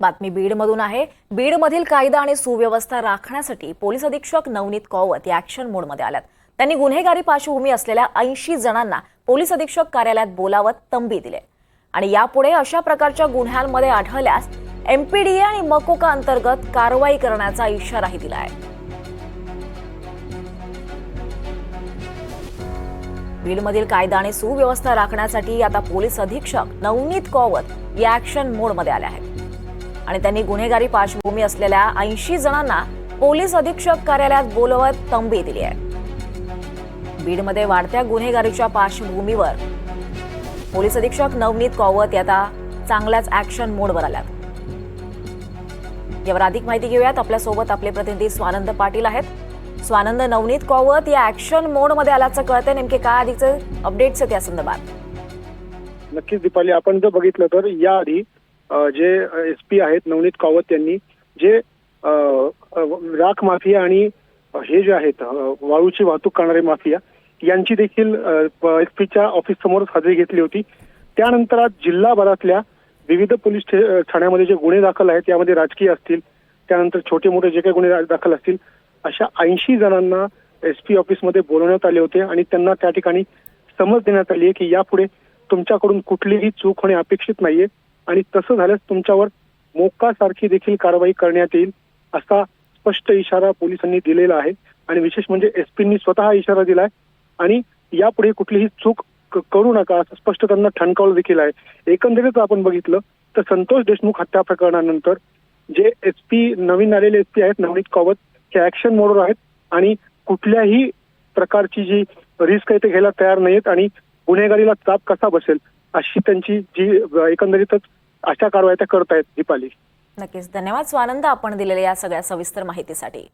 बातमी बीडमधून आहे. बीडमधील कायदा आणि सुव्यवस्था राखण्यासाठी पोलीस अधीक्षक नवनीत कौवत या ॲक्शन मोडमध्ये आल्यात. त्यांनी गुन्हेगारी पार्श्वभूमी असलेल्या ऐंशी जणांना पोलीस अधीक्षक कार्यालयात बोलावत तंबी दिले. आणि यापुढे अशा प्रकारच्या गुन्ह्यांमध्ये आढळल्यास एमपीडीए आणि मकोका अंतर्गत कारवाई करण्याचा इशाराही दिला आहे. बीडमधील कायदा आणि सुव्यवस्था राखण्यासाठी आता पोलीस अधीक्षक नवनीत कौवत या ऍक्शन मोडमध्ये आले आहेत. आणि त्यांनी गुन्हेगारी पार्श्वभूमी असलेल्या ऐंशी जणांना पोलीस अधीक्षक कार्यालयात बोलवत तंबी दिली आहे. बीडमध्ये वाढत्या गुन्हेगारीच्या पार्श्वभूमीवर पोलीस अधीक्षक नवनीत कौवत आता चांगल्याच ऍक्शन मोडवर आल्यात. यावर अधिक माहिती घेऊयात. आपल्यासोबत आपले प्रतिनिधी स्वानंद पाटील आहेत. स्वानंद नवनीत कौवत या ऍक्शन मोडमध्ये आल्याचं कळतंय. नेमके काय अधिकचे अपडेट्स आहेत या संदर्भात? नक्कीच दीपाली आपण जर बघितलं तर याआधी जे एस पी आहेत नवनीत कावत यांनी जे राख माफिया आणि हे जे आहेत वाळूची वाहतूक करणारे माफिया यांची देखील एस पीच्या ऑफिस समोरच हजेरी घेतली होती. त्यानंतर आज जिल्हाभरातल्या विविध पोलीस ठाण्यामध्ये जे गुन्हे दाखल आहेत यामध्ये राजकीय असतील त्यानंतर छोटे मोठे जे काही गुन्हे दाखल असतील अशा ऐंशी जणांना एस पी ऑफिसमध्ये बोलवण्यात आले होते आणि त्यांना त्या ठिकाणी समज देण्यात आली आहे की यापुढे तुमच्याकडून कुठलीही चूक होणे अपेक्षित नाहीये. आणि तसं झाल्यास तुमच्यावर मोक्कासारखी देखील कारवाई करण्यात येईल असा स्पष्ट इशारा पोलिसांनी दिलेला आहे. आणि विशेष म्हणजे एसपींनी स्वतः इशारा दिलाय. आणि यापुढे कुठलीही चूक करू नका असं स्पष्ट त्यांना ठणकावलं देखील आहे. एकंदरीत आपण बघितलं तर संतोष देशमुख हत्या प्रकरणानंतर जे एस पी नवीन आलेले एस पी आहेत नवनीत कावत हे ऍक्शन मोडवर आहेत. आणि कुठल्याही प्रकारची जी रिस्क आहे ते घ्यायला तयार नाहीत आणि गुन्हेगारीला चाप कसा बसेल अशी त्यांची जी एकंदरीतच अशा कारवाया त्या करतायत दीपाली. नक्कीच. धन्यवाद स्वानंद आपण दिलेल्या या सगळ्या सविस्तर माहितीसाठी.